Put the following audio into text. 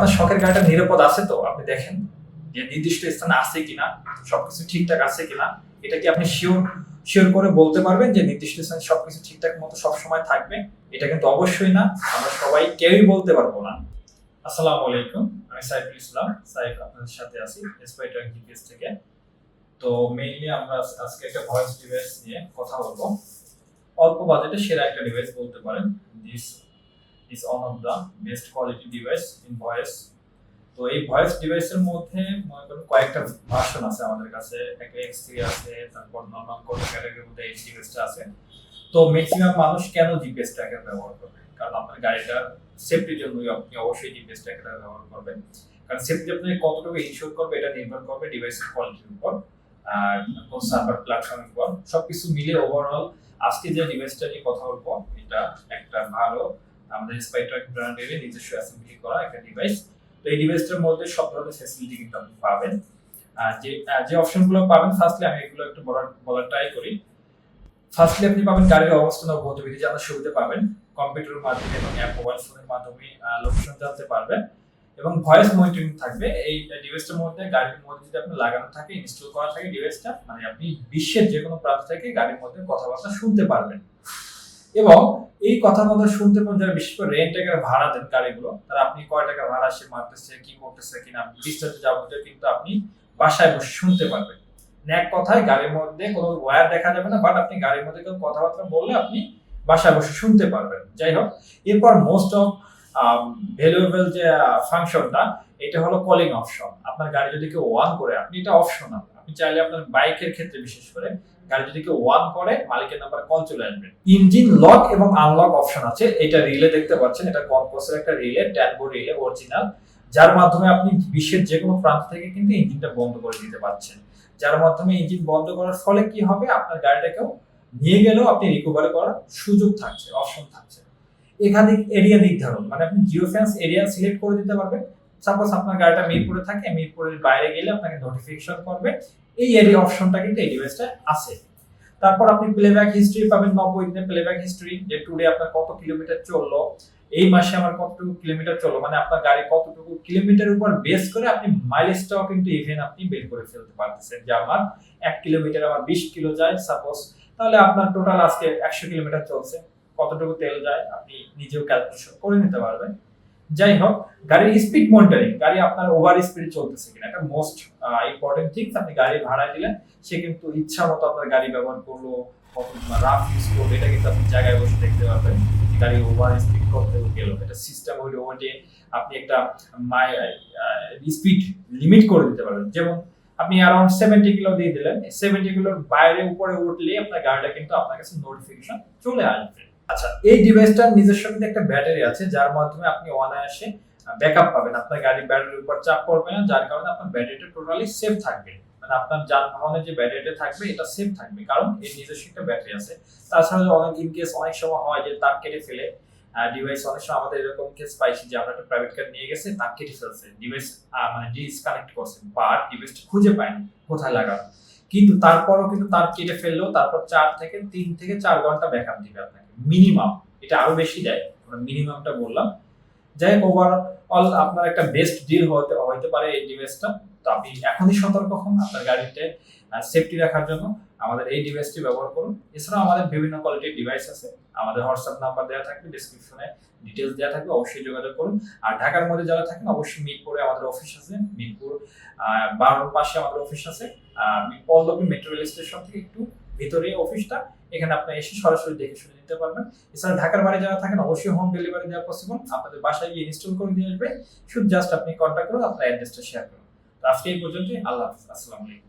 আপনার শখের গাড়িটা নিরাপদ আছে তো? আপনি দেখেন যে নির্দিষ্ট স্থানে আছে কিনা, সবকিছু ঠিকঠাক আছে কিনা, এটা কি আপনি শিওর শিওর করে বলতে পারবেন যে নির্দিষ্ট স্থানে সবকিছু ঠিকঠাক মতো সবসময় থাকবে? এটা কিন্তু অবশ্যই না, আমরা সবাই কেউই বলতে পারব না। আসসালামু আলাইকুম, আমি সাইফুল ইসলাম, সাইফ আপনাদের সাথে আছি এসপাইটার জিপিএস থেকে। তো মেইনলি আমরা আজকে একটা ভয়েস ডিভাইস নিয়ে কথা বলব। অল্প বাজেটে সেরা একটা ডিভাইস বলতে পারেন this is one of the best quality device in voice তো এই ভয়েস ডিভাইসের মধ্যে মনে করুন কয়েকটা ভার্সন আছে আমাদের কাছে। একটা এক্স থ্রি আছে, তারপর নর্মাল কোড ক্যাটাগরির মধ্যে এই ডিভাইসটা আছে। তো ম্যাক্সিমাম মানুষ কেন জিপিএস ট্র্যাকার ব্যবহার করবে? কারণ আপনার গাড়িটা সেফটির জন্যই আপনি অবশ্যই জিপিএস ট্র্যাকার ব্যবহার করবেন। কারণ সেফটি আপনাকে কতটুকু ইনশিওর করবে এটা নির্ভর করবে ডিভাইসের কোয়ালিটির উপর, আর কোন সার্ভার প্ল্যাটফর্মের উপর। সবকিছু মিলে ওভারঅল আজকে যে ডিভাইসটা নিয়ে কথা বলব, এটা একটা ভালো আমাদের স্পাইট্রাক ব্র্যান্ডের নিজস্ব অ্যাসেম্বলি করা একটা ডিভাইস তো এই ডিভাইসটার মধ্যে সব ধরনের ফ্যাসিলিটি কিন্তু আপনি পাবেন। আর যে যে অপশনগুলো পাবেন ফার্স্টলি আমি এগুলো একটু বলার বলার ট্রাই করি। ফার্স্টলি আপনি পাবেন গাড়ির অবস্থান ও গতিবিধি জানার সুবিধা পাবেন। কম্পিউটারের মাধ্যমে এবং অ্যাপ মোবাইল ফোনের মাধ্যমে লোকেশন জানতে পারবেন। এবং ভয়েস মনিটরিং থাকবে। এই ডিভাইসটার মধ্যে গাড়ির মধ্যে যদি আপনি লাগানো থাকে ইনস্টল করা থাকে ডিভাইসটা মানে আপনি বিশ্বের যে কোনো প্রান্ত থেকে গাড়ির মধ্যে কথাবার্তা শুনতে পারবেন। এবং এই কথা কথা শুনতে পারেন যারা বিশেষ করে রেন্ট টাকার ভাড়া দেন গাড়িগুলো, তারা আপনি কয় টাকা ভাড়া সে মারতেছে, কি করতেছে কিনা বিস্তারিত যাবতীয় কিন্তু আপনি বাসায় বসে শুনতে পারবেন। মানে এক কথায় গাড়ির মধ্যে কোনো ওয়্যার দেখা যাবে না বাট আপনি গাড়ির মধ্যে কেউ কথাবার্তা বললে আপনি বাসায় বসে শুনতে পারবেন। যাই হোক, এরপর মোস্ট অফ ভ্যালুয়েবল যে ফাংশনটা এটা হলো কলিং অপশন আপনার গাড়ি যদি কেউ ওয়ান করে, আপনি এটা অপশনাল আপনি চাইলে আপনার বাইকের ক্ষেত্রে বিশেষ করে গাড়ি যদি কেউ ওয়ান করে, মালিকের নাম্বার কল চলে আসবে। ইঞ্জিন লক এবং আনলক অপশন আছে। এটা রিলে দেখতে পাচ্ছেন, এটা কম্পোসের একটা রিলে ট্যানবো রিলে অরিজিনাল যার মাধ্যমে আপনি বিশ্বের যে কোনো প্রান্ত থেকে কিন্তু ইঞ্জিনটা বন্ধ করে দিতে পারছেন। যার মাধ্যমে ইঞ্জিন বন্ধ করার ফলে কি হবে? আপনার গাড়িটাকেও নিয়ে গেলেও আপনি রিকভারি করার সুযোগ থাকছে অপশন থাকছে। একাধিক এরিয়া নির্ধারণ মানে আপনি জিও ফেন্স এরিয়া সিলেক্ট করে দিতে পারবেন। সাপোজ আপনার গাড়িটা মিরপুরে থাকে, মিরপুরের বাইরে গেলে আপনাকে নোটিফিকেশন করবে। এই এরিয়া অপশনটা কিন্তু এই ডিভাইসটা আছে। তারপর আপনি প্লেব্যাক হিস্ট্রি পাবেন, নব্বই দিনের প্লেব্যাক হিস্ট্রি যে টুডে আপনার কত কিলোমিটার চলল, এই মাসে আমার কতটুকু কিলোমিটার চলল মানে আপনার গাড়ি কতটুকু কিলোমিটার উপর বেস করে আপনি মাইলেজটাও কিন্তু ইভেন আপনি বের করে ফেলতে পারতেছেন। যে আমার এক কিলোমিটার আমার বিশ কিলো যায় সাপোজ তাহলে আপনার টোটাল আজকে একশো কিলোমিটার চলছে, কতটুকু তেল যায়, আপনি নিজেও ক্যালকুলেশন করে নিতে পারবেন। যাই হোক গাড়ির স্পিড মনিটরিং গাড়ি আপনার ওভার স্পিড চলতেছে কিনা, এটা মোস্ট ইম্পর্টেন্ট থিংস আপনি গাড়ি ভাড়া দিলেন সে কিন্তু ইচ্ছা মতো আপনার গাড়ি ব্যবহার করল কত রাফ ইউজ করল, এটা কিন্তু আপনি জায়গায় বসে দেখতে পারবেন গাড়ি ওভার স্পিড করতে গেল। এটা সিস্টেম হইলে ওইটে আপনি একটা মাই স্পিড লিমিট করে দিতে পারবেন। যেমন আপনি অ্যারাউন্ড সেভেন্টি কিলো দিয়ে দিলেন সেভেন্টি কিলোর বাইরে উপরে উঠলে আপনার গাড়িটা কিন্তু আপনার কাছে নোটিফিকেশন চলে আসবে। আচ্ছা এই ডিভাইসটার নিজস্ব কিন্তু একটা ব্যাটারি আছে, যার মাধ্যমে আপনি অনায়াসে ব্যাকআপ পাবেন। আপনার গাড়ির ব্যাটারির উপর চাপ পড়বে না, যার কারণে আপনার ব্যাটারিটা টোটালি সেফ থাকবে। মানে আপনার যানবাহনে যে ব্যাটারিটা থাকবে, এটা সেফ থাকবে, কারণ এর নিজস্ব একটা ব্যাটারি আছে। তাছাড়া অনেক ইন কেস অনেক সময় হয় যে তার কেটে ফেলে ডিভাইস অনেক সময় আমাদের এরকম কেস পাইছি যে আমরা একটা প্রাইভেট কার নিয়ে গেছে, তার কেটে ফেলছে। ডিভাইস মানে ডিসকানেক্ট করছে বাট ডিভাইসটা খুঁজে পায়নি কোথায় লাগানো। কিন্তু তারপরও কিন্তু তার কেটে ফেললেও তারপর চার থেকে, তিন থেকে চার ঘণ্টা ব্যাকআপ দিবে আপনাকে মিনিমাম এটা আরও বেশি দেয় মিনিমামটা বললাম। যাই হোক ওভারঅল আপনার একটা বেস্ট ডিল হতে হতে পারে এই ডিভাইসটা তো আপনি এখনই সতর্ক হন আপনার গাড়িতে সেফটি রাখার জন্য। আমাদের এই ডিভাইসটি ব্যবহার করুন। এছাড়াও আমাদের বিভিন্ন কোয়ালিটির ডিভাইস আছে। আমাদের হোয়াটসঅ্যাপ নাম্বার দেওয়া থাকবে ডিসক্রিপশনে ডিটেলস দেওয়া থাকবে, অবশ্যই যোগাযোগ করুন। আর ঢাকার মধ্যে যারা থাকেন, অবশ্যই মিরপুরে আমাদের অফিস আছে। মিরপুর বারোর পাশে আমাদের অফিস আছে। পল্লবী মেট্রো রেল স্টেশন থেকে একটু ভিতরে অফিসটা এখানে আপনি এসে সরাসরি দেখে শুনে নিতে পারবেন। এছাড়া ঢাকার বাইরে যারা থাকেন, অবশ্যই হোম ডেলিভারি দেওয়া পসিবল আপনাদের বাসায় গিয়ে ইনস্টল করে দিয়ে আসবে। শুধু জাস্ট আপনি কন্ট্যাক্ট করুন, আপনার অ্যাড্রেসটা শেয়ার করুন। তো আজকে এই পর্যন্তই। আল্লাহ হাফিজ। আসসালামু আলাইকুম।